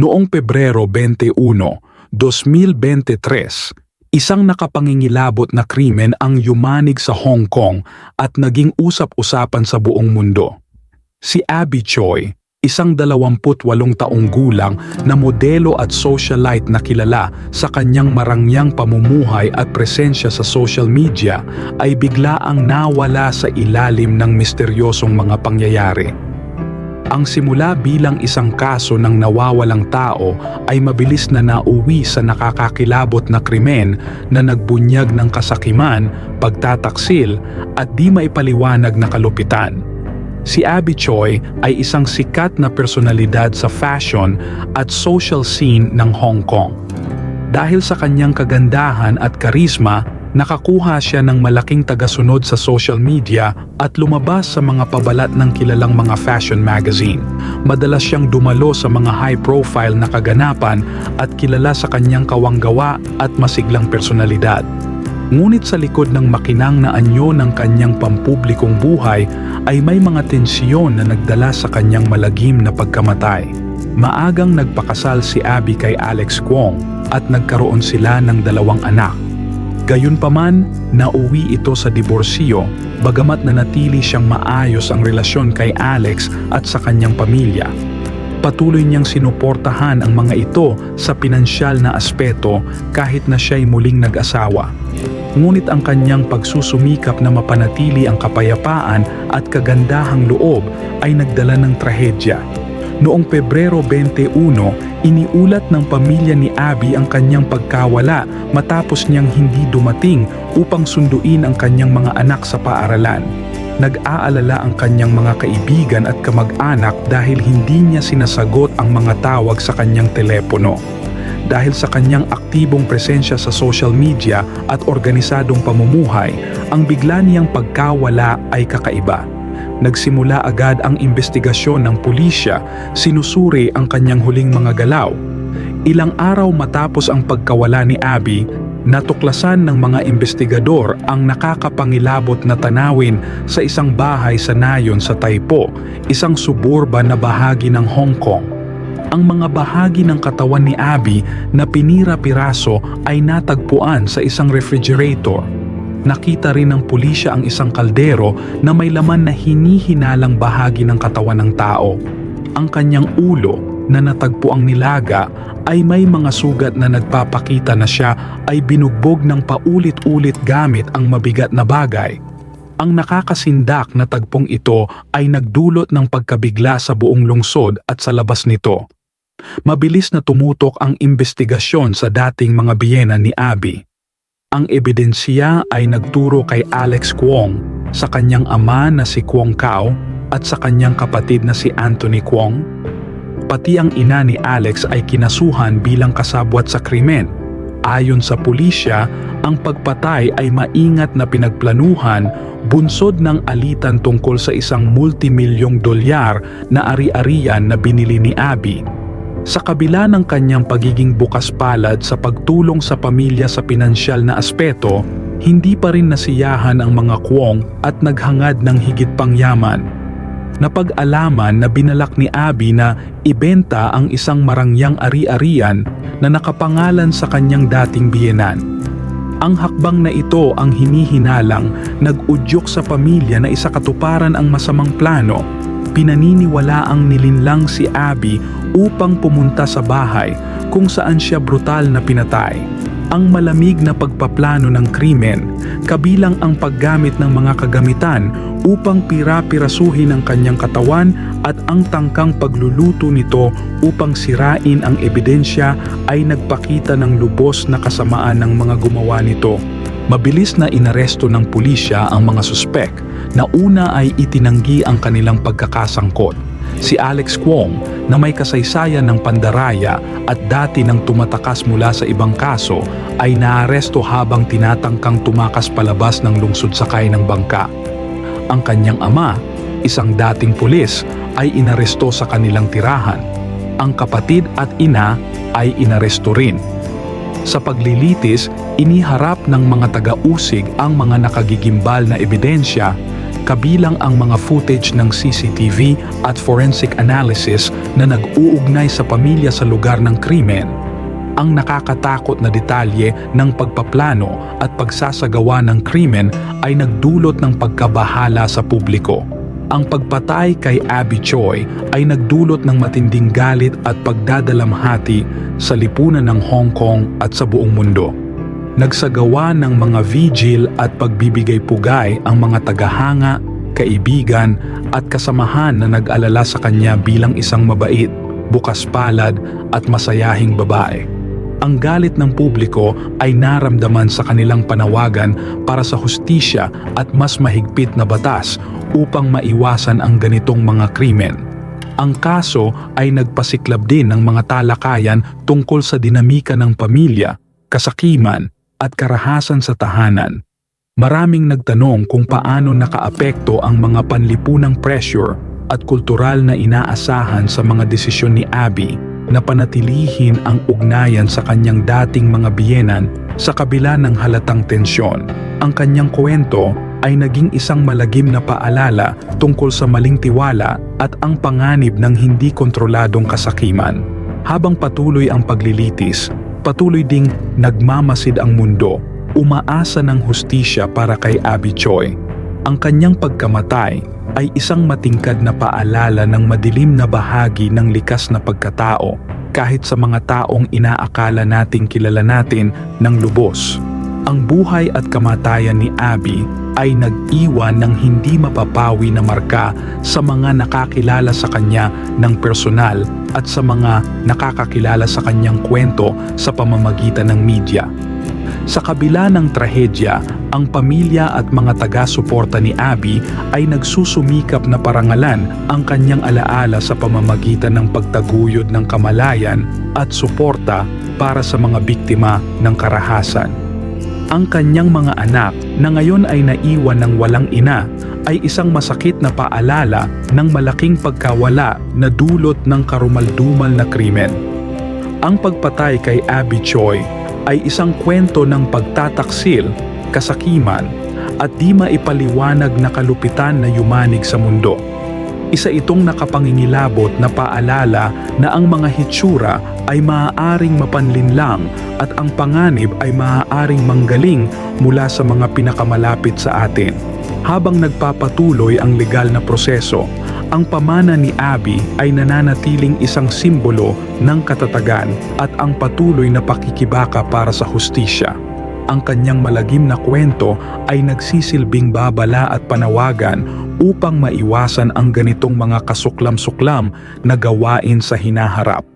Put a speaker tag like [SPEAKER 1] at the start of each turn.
[SPEAKER 1] Noong Pebrero 21, 2023, isang nakapangingilabot na krimen ang yumanig sa Hong Kong at naging usap-usapan sa buong mundo. Si Abby Choi, isang 28 taong gulang na modelo at socialite na kilala sa kanyang marangyang pamumuhay at presensya sa social media ay biglaang nawala sa ilalim ng misteryosong mga pangyayari. Ang simula bilang isang kaso ng nawawalang tao ay mabilis na nauwi sa nakakakilabot na krimen na nagbunyag ng kasakiman, pagtataksil at di maipaliwanag na kalupitan. Si Abby Choi ay isang sikat na personalidad sa fashion at social scene ng Hong Kong. Dahil sa kanyang kagandahan at karisma, nakakuha siya ng malaking tagasunod sa social media at lumabas sa mga pabalat ng kilalang mga fashion magazine. Madalas siyang dumalo sa mga high-profile na kaganapan at kilala sa kanyang kawanggawa at masiglang personalidad. Ngunit sa likod ng makinang na anyo ng kanyang pampublikong buhay ay may mga tensyon na nagdala sa kanyang malagim na pagkamatay. Maagang nagpakasal si Abby kay Alex Kwong at nagkaroon sila ng dalawang anak. Gayunpaman, nauwi ito sa diborsyo bagamat nanatili siyang maayos ang relasyon kay Alex at sa kanyang pamilya. Patuloy niyang sinuportahan ang mga ito sa pinansyal na aspeto kahit na siya'y muling nag-asawa. Ngunit ang kanyang pagsusumikap na mapanatili ang kapayapaan at kagandahang loob ay nagdala ng trahedya. Noong Pebrero 21, iniulat ng pamilya ni Abby ang kanyang pagkawala matapos niyang hindi dumating upang sunduin ang kanyang mga anak sa paaralan. Nag-aalala ang kanyang mga kaibigan at kamag-anak dahil hindi niya sinasagot ang mga tawag sa kanyang telepono. Dahil sa kanyang aktibong presensya sa social media at organisadong pamumuhay, ang bigla niyang pagkawala ay kakaiba. Nagsimula agad ang investigasyon ng pulisya, sinusuri ang kanyang huling mga galaw. Ilang araw matapos ang pagkawala ni Abby, natuklasan ng mga investigador ang nakakapangilabot na tanawin sa isang bahay sa Nayon sa Taipo, isang suburban na bahagi ng Hong Kong. Ang mga bahagi ng katawan ni Abby na pinira-piraso ay natagpuan sa isang refrigerator. Nakita rin ng pulisya ang isang kaldero na may laman na hinihinalang bahagi ng katawan ng tao. Ang kanyang ulo na natagpo ang nilaga ay may mga sugat na nagpapakita na siya ay binugbog ng paulit-ulit gamit ang mabigat na bagay. Ang nakakasindak na tagpong ito ay nagdulot ng pagkabigla sa buong lungsod at sa labas nito. Mabilis na tumutok ang investigasyon sa dating mga biyena ni Abby. Ang ebidensya ay nagturo kay Alex Kwong sa kanyang ama na si Kwong Kao at sa kanyang kapatid na si Anthony Kwong. Pati ang ina ni Alex ay kinasuhan bilang kasabwat sa krimen. Ayon sa pulisya, ang pagpatay ay maingat na pinagplanuhan bunsod ng alitan tungkol sa isang multimilyong dolyar na ari-arian na binili ni Abby. Sa kabila ng kanyang pagiging bukas palad sa pagtulong sa pamilya sa pinansyal na aspeto, hindi pa rin nasiyahan ang mga kwong at naghangad ng higit pang yaman. Napag-alaman na binalak ni Abby na ibenta ang isang marangyang ari-arian na nakapangalan sa kanyang dating biyenan. Ang hakbang na ito ang hinihinalang nag-udyok sa pamilya na isa katuparan ang masamang plano. Pinaniniwala ang nilinlang si Abby upang pumunta sa bahay kung saan siya brutal na pinatay. Ang malamig na pagpaplano ng krimen, kabilang ang paggamit ng mga kagamitan upang pira-pirasuhin ang kanyang katawan at ang tangkang pagluluto nito upang sirain ang ebidensya ay nagpakita ng lubos na kasamaan ng mga gumawa nito. Mabilis na inaresto ng pulisya ang mga suspek na una ay itinanggi ang kanilang pagkakasangkot. Si Alex Kwong na may kasaysayan ng pandaraya at dati nang tumatakas mula sa ibang kaso ay naaresto habang tinatangkang tumakas palabas ng lungsod sakay ng bangka. Ang kanyang ama, isang dating pulis, ay inaresto sa kanilang tirahan. Ang kapatid at ina ay inaresto rin. Sa paglilitis, iniharap ng mga taga-usig ang mga nakagigimbal na ebidensya kabilang ang mga footage ng CCTV at forensic analysis na nag-uugnay sa pamilya sa lugar ng krimen. Ang nakakatakot na detalye ng pagpaplano at pagsasagawa ng krimen ay nagdulot ng pagkabahala sa publiko. Ang pagpatay kay Abby Choi ay nagdulot ng matinding galit at pagdadalamhati sa lipunan ng Hong Kong at sa buong mundo. Nagsagawa ng mga vigil at pagbibigay pugay ang mga tagahanga, kaibigan at kasamahan na nag-alala sa kanya bilang isang mabait, bukas palad at masayahing babae. Ang galit ng publiko ay naramdaman sa kanilang panawagan para sa hustisya at mas mahigpit na batas upang maiwasan ang ganitong mga krimen. Ang kaso ay nagpasiklab din ng mga talakayan tungkol sa dinamika ng pamilya, kasakiman at karahasan sa tahanan. Maraming nagtanong kung paano nakaapekto ang mga panlipunang pressure at kultural na inaasahan sa mga desisyon ni Abby na panatilihin ang ugnayan sa kanyang dating mga biyenan sa kabila ng halatang tensyon. Ang kanyang kwento ay naging isang malagim na paalala tungkol sa maling tiwala at ang panganib ng hindi kontroladong kasakiman. Habang patuloy ang paglilitis, patuloy ding nagmamasid ang mundo, umaasa ng hustisya para kay Abby Choi. Ang kanyang pagkamatay ay isang matingkad na paalala ng madilim na bahagi ng likas na pagkatao kahit sa mga taong inaakala nating kilala natin ng lubos. Ang buhay at kamatayan ni Abby ay nag-iwan ng hindi mapapawi na marka sa mga nakakilala sa kanya ng personal at sa mga nakakakilala sa kanyang kwento sa pamamagitan ng media. Sa kabila ng trahedya, ang pamilya at mga taga-suporta ni Abby ay nagsusumikap na parangalan ang kanyang alaala sa pamamagitan ng pagtaguyod ng kamalayan at suporta para sa mga biktima ng karahasan. Ang kanyang mga anak na ngayon ay naiwan ng walang ina ay isang masakit na paalala ng malaking pagkawala na dulot ng karumaldumal na krimen. Ang pagpatay kay Abby Choi ay isang kwento ng pagtataksil, kasakiman, at di maipaliwanag na kalupitan na yumanig sa mundo. Isa itong nakapangingilabot na paalala na ang mga hitsura ay maaaring mapanlinlang at ang panganib ay maaaring manggaling mula sa mga pinakamalapit sa atin. Habang nagpapatuloy ang legal na proseso, ang pamana ni Abby ay nananatiling isang simbolo ng katatagan at ang patuloy na pakikibaka para sa hustisya. Ang kanyang malagim na kwento ay nagsisilbing babala at panawagan upang maiwasan ang ganitong mga kasuklam-suklam na gawain sa hinaharap.